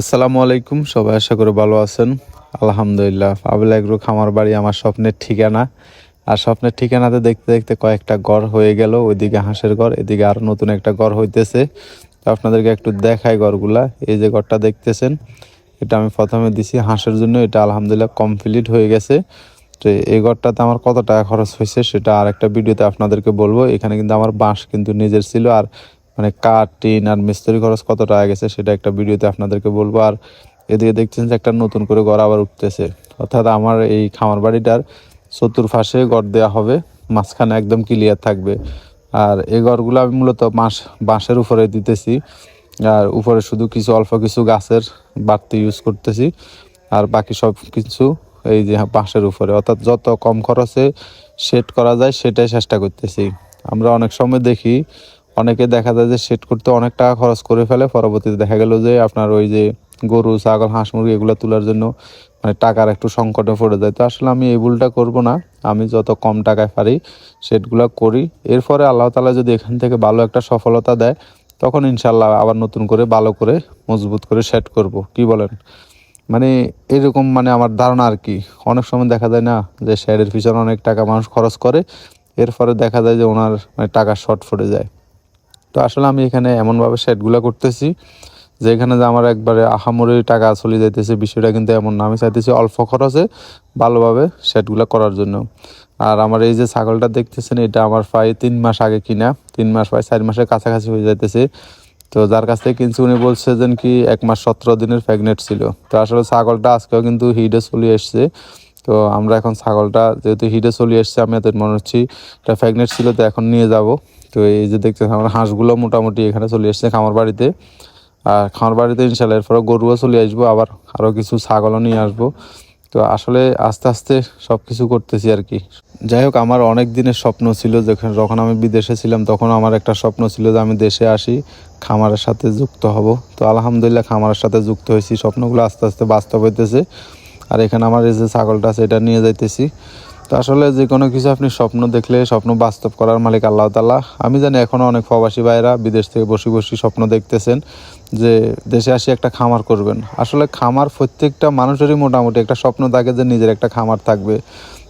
আসসালামু আলাইকুম, সবাই আশা করে ভালো আছেন। আলহামদুলিল্লাহ, আবুল এগ্রো খামার বাড়ি আমার স্বপ্নের ঠিকানা। আর স্বপ্নের ঠিকানাতে দেখতে দেখতে কয়েকটা ঘর হয়ে গেল, ওইদিকে হাঁসের ঘর, এদিকে আরও নতুন একটা ঘর হইতেছে। তো আপনাদেরকে একটু দেখাই ঘরগুলা, এই যে ঘরটা দেখতেছেন, এটা আমি প্রথমে দিছি হাঁসের জন্য, এটা আলহামদুলিল্লাহ কমপ্লিট হয়ে গেছে। তো এই ঘরটাতে আমার কত টাকা খরচ হয়েছে সেটা আর একটা ভিডিওতে আপনাদেরকে বলব। এখানে কিন্তু আমার বাঁশ কিন্তু নিজের ছিল, আর মানে কাঠ, টিন আর মিস্ত্রি খরচ কত টাকা গেছে সেটা একটা ভিডিওতে আপনাদেরকে বলব। আর এদিকে দেখছেন যে একটা নতুন করে ঘর আবার উঠতেছে। অর্থাৎ আমার এই খামার বাড়িটার চতুর্পাশে ঘর দেওয়া হবে, মাঝখানে একদম ক্লিয়ার থাকবে। আর এই ঘরগুলো আমি মূলত বাঁশ, বাঁশের উপরে দিতেছি। আর উপরে শুধু কিছু, অল্প কিছু গাছের বাড়তি ইউজ করতেছি। আর বাকি সব কিছু এই যে বাঁশের উপরে। অর্থাৎ যত কম খরচে সেট করা যায় সেটাই চেষ্টা করতেছি। আমরা অনেক সময় দেখি অনেকে দেখা যায় যে সেট করতে অনেক টাকা খরচ করে ফেলে। পরবর্তীতে দেখা গেল যে আপনার ওই যে গরু, ছাগল, হাঁস, মুরগি এগুলো তোলার জন্য মানে টাকার একটু সংকটে পড়ে যায়। তো আসলে আমি এই ভুলটা করব না। আমি যত কম টাকায় পারি সেটগুলো করি। এরপরে আল্লাহ তালা যদি এখান থেকে ভালো একটা সফলতা দেয়, তখন ইনশাল্লাহ আবার নতুন করে ভালো করে মজবুত করে সেট করব। কি বলেন? মানে এরকম মানে আমার ধারণা আর কি। অনেক সময় দেখা যায় না যে শেয়ারের পিছনে অনেক টাকা মানুষ খরচ করে। এরপরে দেখা যায় যে ওনার মানে টাকা শর্ট পড়ে যায়। তো আসলে আমি এখানে এমনভাবে সেটগুলো করতেছি যে এখানে যে আমার একবারে আহামরি টাকা চলে যাইতেছে, বিষয়টা কিন্তু এমন না। আমি চাইতেছি অল্প খরচে ভালোভাবে সেটগুলো করার জন্য। আর আমার এই যে ছাগলটা দেখতেছেন, এটা আমার প্রায় তিন মাস আগে কিনা, তিন মাস প্রায় চার মাসের কাছাকাছি হয়ে যাইতেছে। তো যার কাছ থেকে কিনছি, উনি বলছে যে কি এক মাস সতেরো দিনের প্রেগনেন্ট ছিল। তো আসলে ছাগলটা আজকেও কিন্তু হিডে চলে এসছে। তো আমরা এখন ছাগলটা যেহেতু হিডে চলে এসছে, আমি এত মনে হচ্ছি এটা প্রেগনেন্ট ছিল, তো এখন নিয়ে যাব। তো এই যে দেখতে আমার হাঁসগুলো মোটামুটি এখানে চলে এসছে খামার বাড়িতে। আর খামার বাড়িতে ইনশাল্লাহ এরপরে গরুও চলে আসব, আবার আরও কিছু ছাগলও নিয়ে আসব। তো আসলে আস্তে আস্তে সব কিছু করতেছি আর কি। যাই হোক, আমার অনেক দিনের স্বপ্ন ছিল যখন যখন আমি বিদেশে ছিলাম, তখন আমার একটা স্বপ্ন ছিল যে আমি দেশে আসি, খামারের সাথে যুক্ত হব। তো আলহামদুলিল্লাহ খামারের সাথে যুক্ত হয়েছি। স্বপ্নগুলো আস্তে আস্তে বাস্তব হইতেছে। আর এখানে আমার এই যে ছাগলটা আছে, এটা নিয়ে যাইতেছি। তো আসলে যে কোনো কিছু আপনি স্বপ্ন দেখলে, স্বপ্ন বাস্তব করার মালিক আল্লাহ তাল্লাহ আমি জানি এখনও অনেক প্রবাসী ভাইরা বিদেশ থেকে বসে বসে স্বপ্ন দেখতেছেন যে দেশে আসি একটা খামার করবেন। আসলে খামার প্রত্যেকটা মানুষেরই মোটামুটি একটা স্বপ্ন থাকে যে নিজের একটা খামার থাকবে।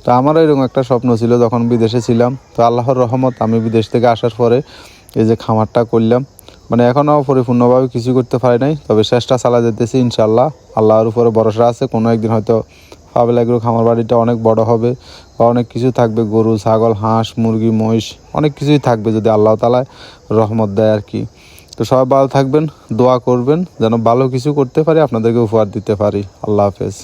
তো আমারও এরকম একটা স্বপ্ন ছিল যখন বিদেশে ছিলাম। তো আল্লাহর রহমত আমি বিদেশ থেকে আসার পরে এই যে খামারটা করলাম। মানে এখনও পরিপূর্ণভাবে কিছু করতে পারি নাই, তবে চেষ্টা চালা যেতেছি ইনশাল্লাহ আল্লাহর উপরে ভরসা আছে, কোনো একদিন হয়তো পাবেল এগুলো খামার বাড়িটা অনেক বড় হবে, বা অনেক কিছু থাকবে, গরু, ছাগল, হাঁস, মুরগি, মহিষ, অনেক কিছুই থাকবে যদি আল্লাহ তালায় রহমত দেয় আর কি। তো সবাই ভালো থাকবেন, দোয়া করবেন, যেন ভালো কিছু করতে পারি, আপনাদেরকে উপহার দিতে পারি। আল্লাহ হাফেজ।